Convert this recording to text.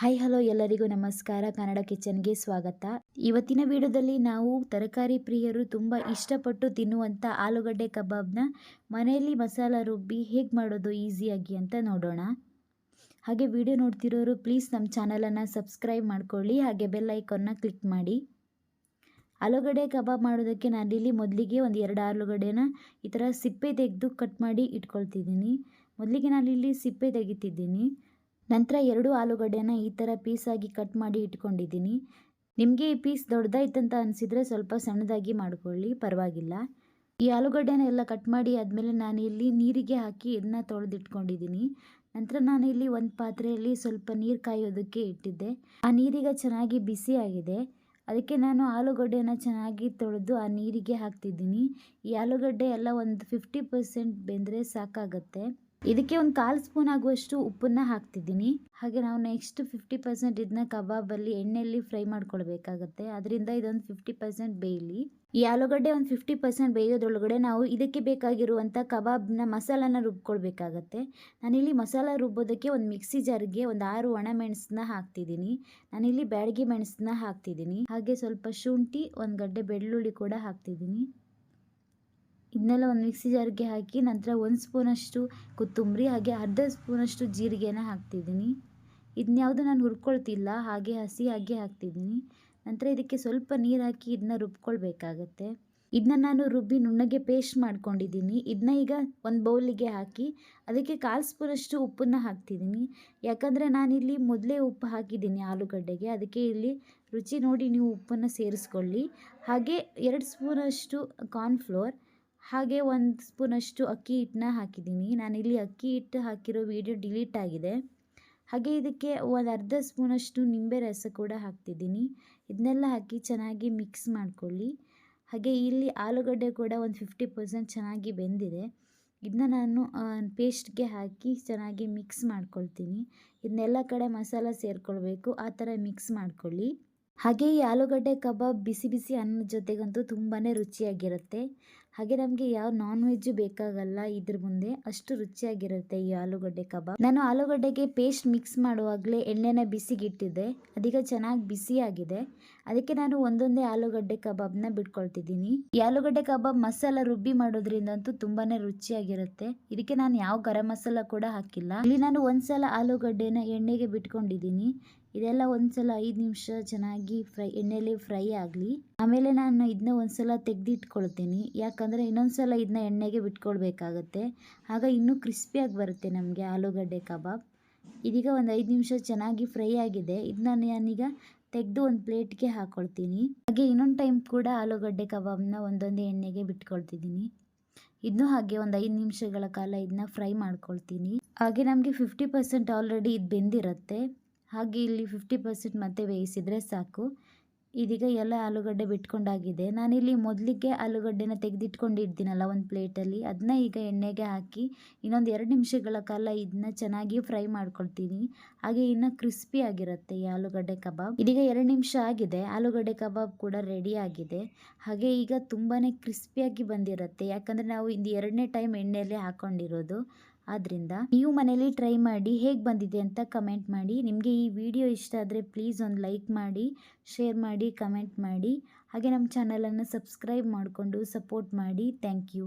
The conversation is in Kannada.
ಹಾಯ್ ಹಲೋ ಎಲ್ಲರಿಗೂ ನಮಸ್ಕಾರ. ಕನ್ನಡ ಕಿಚನ್ಗೆ ಸ್ವಾಗತ. ಇವತ್ತಿನ ವಿಡಿಯೋದಲ್ಲಿ ನಾವು ತರಕಾರಿ ಪ್ರಿಯರು ತುಂಬ ಇಷ್ಟಪಟ್ಟು ತಿನ್ನುವಂಥ ಆಲೂಗಡ್ಡೆ ಕಬಾಬ್ನ ಮನೆಯಲ್ಲಿ ಮಸಾಲ ರುಬ್ಬಿ ಹೇಗೆ ಮಾಡೋದು ಈಸಿಯಾಗಿ ಅಂತ ನೋಡೋಣ. ಹಾಗೆ ವಿಡಿಯೋ ನೋಡ್ತಿರೋರು ಪ್ಲೀಸ್ ನಮ್ಮ ಚಾನಲನ್ನು ಸಬ್ಸ್ಕ್ರೈಬ್ ಮಾಡ್ಕೊಳ್ಳಿ, ಹಾಗೆ ಬೆಲ್ ಐಕಾನ್ನ ಕ್ಲಿಕ್ ಮಾಡಿ. ಆಲೂಗಡ್ಡೆ ಕಬಾಬ್ ಮಾಡೋದಕ್ಕೆ ನಾನಿಲ್ಲಿ ಮೊದಲಿಗೆ ಒಂದು ಎರಡು ಆಲೂಗಡ್ಡೆನ ಈ ಥರ ಸಿಪ್ಪೆ ತೆಗೆದು ಕಟ್ ಮಾಡಿ ಇಟ್ಕೊಳ್ತಿದ್ದೀನಿ. ಮೊದಲಿಗೆ ನಾನಿಲ್ಲಿ ಸಿಪ್ಪೆ ತೆಗಿತಿದ್ದೀನಿ. ನಂತರ ಎರಡು ಆಲೂಗಡ್ಡೆನ ಈ ಥರ ಪೀಸಾಗಿ ಕಟ್ ಮಾಡಿ ಇಟ್ಕೊಂಡಿದ್ದೀನಿ. ನಿಮಗೆ ಈ ಪೀಸ್ ದೊಡ್ಡದಾಯ್ತಂತ ಅನಿಸಿದರೆ ಸ್ವಲ್ಪ ಸಣ್ಣದಾಗಿ ಮಾಡ್ಕೊಳ್ಳಿ, ಪರವಾಗಿಲ್ಲ. ಈ ಆಲೂಗಡ್ಡೆನ ಎಲ್ಲ ಕಟ್ ಮಾಡಿ ಆದಮೇಲೆ ನಾನು ಇಲ್ಲಿ ನೀರಿಗೆ ಹಾಕಿ ಇದನ್ನ ತೊಳೆದಿಟ್ಕೊಂಡಿದ್ದೀನಿ. ನಂತರ ನಾನು ಇಲ್ಲಿ ಒಂದು ಪಾತ್ರೆಯಲ್ಲಿ ಸ್ವಲ್ಪ ನೀರು ಕಾಯೋದಕ್ಕೆ ಇಟ್ಟಿದ್ದೆ. ಆ ನೀರಿಗ ಚೆನ್ನಾಗಿ ಬಿಸಿ ಆಗಿದೆ. ಅದಕ್ಕೆ ನಾನು ಆಲೂಗಡ್ಡೆನ ಚೆನ್ನಾಗಿ ತೊಳೆದು ಆ ನೀರಿಗೆ ಹಾಕ್ತಿದ್ದೀನಿ. ಈ ಆಲೂಗಡ್ಡೆ ಎಲ್ಲ ಒಂದು ಫಿಫ್ಟಿ ಪರ್ಸೆಂಟ್ ಬೆಂದರೆ ಸಾಕಾಗತ್ತೆ. ಇದಕ್ಕೆ ಒಂದು ಕಾಲು ಸ್ಪೂನ್ ಆಗುವಷ್ಟು ಉಪ್ಪನ್ನ ಹಾಕ್ತಿದ್ದೀನಿ. ಹಾಗೆ ನಾವು ನೆಕ್ಸ್ಟ್ ಫಿಫ್ಟಿ ಪರ್ಸೆಂಟ್ ಇದನ್ನ ಕಬಾಬಲ್ಲಿ ಎಣ್ಣೆಯಲ್ಲಿ ಫ್ರೈ ಮಾಡ್ಕೊಳ್ಬೇಕಾಗತ್ತೆ. ಅದರಿಂದ ಇದೊಂದು ಫಿಫ್ಟಿ ಪರ್ಸೆಂಟ್ ಬೇಯಲಿ. ಈ ಆಲೂಗಡ್ಡೆ ಒಂದು ಫಿಫ್ಟಿ ಪರ್ಸೆಂಟ್ ಬೇಯೋದ್ರೊಳಗಡೆ ನಾವು ಇದಕ್ಕೆ ಬೇಕಾಗಿರುವಂಥ ಕಬಾಬ್ನ ಮಸಾಲಾನ ರುಬ್ಕೊಳ್ಬೇಕಾಗತ್ತೆ. ನಾನಿಲ್ಲಿ ಮಸಾಲ ರುಬ್ಬೋದಕ್ಕೆ ಒಂದು ಮಿಕ್ಸಿ ಜಾರ್ಗೆ ಒಂದು ಆರು ಒಣ ಮೆಣಸನ್ನ ಹಾಕ್ತಿದ್ದೀನಿ. ನಾನಿಲ್ಲಿ ಬ್ಯಾಡಗಿ ಮೆಣಸನ್ನ ಹಾಕ್ತಿದ್ದೀನಿ. ಹಾಗೆ ಸ್ವಲ್ಪ ಶುಂಠಿ, ಒಂದು ಗಡ್ಡೆ ಬೆಳ್ಳುಳ್ಳಿ ಕೂಡ ಹಾಕ್ತಿದ್ದೀನಿ. ಇದನ್ನೆಲ್ಲ ಒಂದು ಮಿಕ್ಸಿ ಜಾರ್ಗೆ ಹಾಕಿ ನಂತರ ಒಂದು ಸ್ಪೂನಷ್ಟು ಕೊತ್ತಂಬರಿ, ಹಾಗೆ ಅರ್ಧ ಸ್ಪೂನಷ್ಟು ಜೀರಿಗೆನ ಹಾಕ್ತಿದ್ದೀನಿ. ಇದನ್ಯಾವುದು ನಾನು ಹುರ್ಕೊಳ್ತಿಲ್ಲ, ಹಾಗೆ ಹಸಿ ಹಾಗೆ ಹಾಕ್ತಿದ್ದೀನಿ. ನಂತರ ಇದಕ್ಕೆ ಸ್ವಲ್ಪ ನೀರು ಹಾಕಿ ಇದನ್ನ ರುಬ್ಕೊಳ್ಬೇಕಾಗತ್ತೆ. ಇದನ್ನ ನಾನು ರುಬ್ಬಿ ನುಣ್ಣಗೆ ಪೇಸ್ಟ್ ಮಾಡ್ಕೊಂಡಿದ್ದೀನಿ. ಇದನ್ನ ಈಗ ಒಂದು ಬೌಲಿಗೆ ಹಾಕಿ ಅದಕ್ಕೆ ಕಾಲು ಸ್ಪೂನಷ್ಟು ಉಪ್ಪನ್ನು ಹಾಕ್ತಿದ್ದೀನಿ. ಯಾಕಂದರೆ ನಾನಿಲ್ಲಿ ಮೊದಲೇ ಉಪ್ಪು ಹಾಕಿದ್ದೀನಿ ಆಲೂಗಡ್ಡೆಗೆ. ಅದಕ್ಕೆ ಇಲ್ಲಿ ರುಚಿ ನೋಡಿ ನೀವು ಉಪ್ಪನ್ನು ಸೇರಿಸ್ಕೊಳ್ಳಿ. ಹಾಗೆ ಎರಡು ಸ್ಪೂನಷ್ಟು ಕಾರ್ನ್ಫ್ಲೋರ್ ಹಾಗೆ ಒಂದು ಸ್ಪೂನಷ್ಟು ಅಕ್ಕಿ ಹಿಟ್ಟನ್ನ ಹಾಕಿದ್ದೀನಿ. ನಾನಿಲ್ಲಿ ಅಕ್ಕಿ ಹಿಟ್ಟು ಹಾಕಿರೋ ವಿಡಿಯೋ ಡಿಲೀಟ್ ಆಗಿದೆ. ಹಾಗೆ ಇದಕ್ಕೆ ಒಂದು ಅರ್ಧ ಸ್ಪೂನಷ್ಟು ನಿಂಬೆ ರಸ ಕೂಡ ಹಾಕ್ತಿದ್ದೀನಿ. ಇದನ್ನೆಲ್ಲ ಹಾಕಿ ಚೆನ್ನಾಗಿ ಮಿಕ್ಸ್ ಮಾಡ್ಕೊಳ್ಳಿ. ಹಾಗೆ ಇಲ್ಲಿ ಆಲೂಗಡ್ಡೆ ಕೂಡ ಒಂದು ಫಿಫ್ಟಿ ಪರ್ಸೆಂಟ್ ಚೆನ್ನಾಗಿ ಬೆಂದಿದೆ. ಇದನ್ನ ನಾನು ಪೇಸ್ಟ್ಗೆ ಹಾಕಿ ಚೆನ್ನಾಗಿ ಮಿಕ್ಸ್ ಮಾಡ್ಕೊಳ್ತೀನಿ. ಇದನ್ನೆಲ್ಲ ಕಡೆ ಮಸಾಲ ಸೇರಿಕೊಳ್ಬೇಕು. ಆ ಥರ ಮಿಕ್ಸ್ ಮಾಡ್ಕೊಳ್ಳಿ. ಹಾಗೆ ಈ ಆಲೂಗಡ್ಡೆ ಕಬಾಬ್ ಬಿಸಿ ಬಿಸಿ ಅನ್ನದ ಜೊತೆಗಂತೂ ತುಂಬಾ ರುಚಿಯಾಗಿರುತ್ತೆ. ಹಾಗೆ ನಮಗೆ ಯಾವ ನಾನ್ ವೆಜ್ ಬೇಕಾಗಲ್ಲ ಇದ್ರ ಮುಂದೆ ಅಷ್ಟು ರುಚಿಯಾಗಿರುತ್ತೆ ಈ ಆಲೂಗಡ್ಡೆ ಕಬಾಬ್. ನಾನು ಆಲೂಗಡ್ಡೆಗೆ ಪೇಸ್ಟ್ ಮಿಕ್ಸ್ ಮಾಡುವಾಗಲೇ ಎಣ್ಣೆನ ಬಿಸಿಗಿಟ್ಟಿದ್ದೆ. ಅದೀಗ ಚೆನ್ನಾಗಿ ಬಿಸಿಯಾಗಿದೆ. ಅದಕ್ಕೆ ನಾನು ಒಂದೊಂದೇ ಆಲೂಗಡ್ಡೆ ಕಬಾಬ್ನ ಬಿಟ್ಕೊಳ್ತಿದ್ದೀನಿ. ಈ ಆಲೂಗಡ್ಡೆ ಕಬಾಬ್ ಮಸಾಲ ರುಬ್ಬಿ ಮಾಡೋದ್ರಿಂದ ಅಂತೂ ತುಂಬಾನೇ ರುಚಿಯಾಗಿರುತ್ತೆ. ಇದಕ್ಕೆ ನಾನು ಯಾವ ಗರಂ ಮಸಾಲ ಕೂಡ ಹಾಕಿಲ್ಲ. ಇಲ್ಲಿ ನಾನು ಒಂದ್ಸಲ ಆಲೂಗಡ್ಡೆನ ಎಣ್ಣೆಗೆ ಬಿಟ್ಕೊಂಡಿದ್ದೀನಿ. ಇದೆಲ್ಲ ಒಂದ್ಸಲ ಐದು ನಿಮಿಷ ಚೆನ್ನಾಗಿ ಫ್ರೈ, ಎಣ್ಣೆಲಿ ಫ್ರೈ ಆಗಲಿ. ಆಮೇಲೆ ನಾನು ಇದನ್ನ ಒಂದ್ಸಲ ತೆಗೆದಿಟ್ಕೊಳ್ತೀನಿ. ಯಾಕಂದರೆ ಇನ್ನೊಂದ್ಸಲ ಇದನ್ನ ಎಣ್ಣೆಗೆ ಬಿಟ್ಕೊಳ್ಬೇಕಾಗತ್ತೆ. ಆಗ ಇನ್ನೂ ಕ್ರಿಸ್ಪಿಯಾಗಿ ಬರುತ್ತೆ ನಮಗೆ ಆಲೂಗಡ್ಡೆ ಕಬಾಬ್. ಇದೀಗ ಒಂದು ಐದು ನಿಮಿಷ ಚೆನ್ನಾಗಿ ಫ್ರೈ ಆಗಿದೆ. ಇದನ್ನ ನಾನೀಗ ತೆಗೆದು ಒಂದು ಪ್ಲೇಟ್ಗೆ ಹಾಕ್ಕೊಳ್ತೀನಿ ಹಾಗೆ ಇನ್ನೊಂದು ಟೈಮ್ ಕೂಡ ಆಲೂಗಡ್ಡೆ ಕಬಾಬ್ನ ಒಂದೊಂದು ಎಣ್ಣೆಗೆ ಬಿಟ್ಕೊಳ್ತಿದ್ದೀನಿ. ಇದನ್ನು ಹಾಗೆ ಒಂದು ಐದು ನಿಮಿಷಗಳ ಕಾಲ ಇದನ್ನ ಫ್ರೈ ಮಾಡ್ಕೊಳ್ತೀನಿ. ಹಾಗೆ ನಮಗೆ ಫಿಫ್ಟಿ ಪರ್ಸೆಂಟ್ ಆಲ್ರೆಡಿ ಇದು ಬೆಂದಿರುತ್ತೆ. ಹಾಗೆ ಇಲ್ಲಿ ಫಿಫ್ಟಿ ಪರ್ಸೆಂಟ್ ಮತ್ತೆ ಬೇಯಿಸಿದರೆ ಸಾಕು. ಇದೀಗ ಎಲ್ಲ ಆಲೂಗಡ್ಡೆ ಬಿಟ್ಕೊಂಡಾಗಿದೆ. ನಾನಿಲ್ಲಿ ಮೊದಲಿಗೆ ಆಲೂಗಡ್ಡೆನ ತೆಗೆದಿಟ್ಕೊಂಡಿರ್ತೀನಲ್ಲ ಒಂದು ಪ್ಲೇಟಲ್ಲಿ. ಅದನ್ನ ಈಗ ಎಣ್ಣೆಗೆ ಹಾಕಿ ಇನ್ನೊಂದು ಎರಡು ನಿಮಿಷಗಳ ಕಾಲ ಇದನ್ನ ಚೆನ್ನಾಗಿ ಫ್ರೈ ಮಾಡ್ಕೊಳ್ತೀನಿ. ಹಾಗೆ ಇನ್ನು ಕ್ರಿಸ್ಪಿ ಆಗಿರುತ್ತೆ ಈ ಆಲೂಗಡ್ಡೆ ಕಬಾಬ್. ಇದೀಗ ಎರಡು ನಿಮಿಷ ಆಗಿದೆ. ಆಲೂಗಡ್ಡೆ ಕಬಾಬ್ ಕೂಡ ರೆಡಿ ಆಗಿದೆ. ಹಾಗೆ ಈಗ ತುಂಬಾ ಕ್ರಿಸ್ಪಿಯಾಗಿ ಬಂದಿರುತ್ತೆ. ಯಾಕಂದರೆ ನಾವು ಇದು ಎರಡನೇ ಟೈಮ್ ಎಣ್ಣೆಯಲ್ಲಿ ಹಾಕೊಂಡಿರೋದು. ಆದ್ದರಿಂದ ನೀವು ಮನೇಲಿ ಟ್ರೈ ಮಾಡಿ ಹೇಗೆ ಬಂದಿದೆ ಅಂತ ಕಮೆಂಟ್ ಮಾಡಿ. ನಿಮಗೆ ಈ ವಿಡಿಯೋ ಇಷ್ಟ ಆದರೆ ಪ್ಲೀಸ್ ಒಂದು ಲೈಕ್ ಮಾಡಿ ಶೇರ್ ಮಾಡಿ ಕಮೆಂಟ್ ಮಾಡಿ. ಹಾಗೆ ನಮ್ಮ ಚಾನಲನ್ನು ಸಬ್ಸ್ಕ್ರೈಬ್ ಮಾಡಿಕೊಂಡು ಸಪೋರ್ಟ್ ಮಾಡಿ. Thank you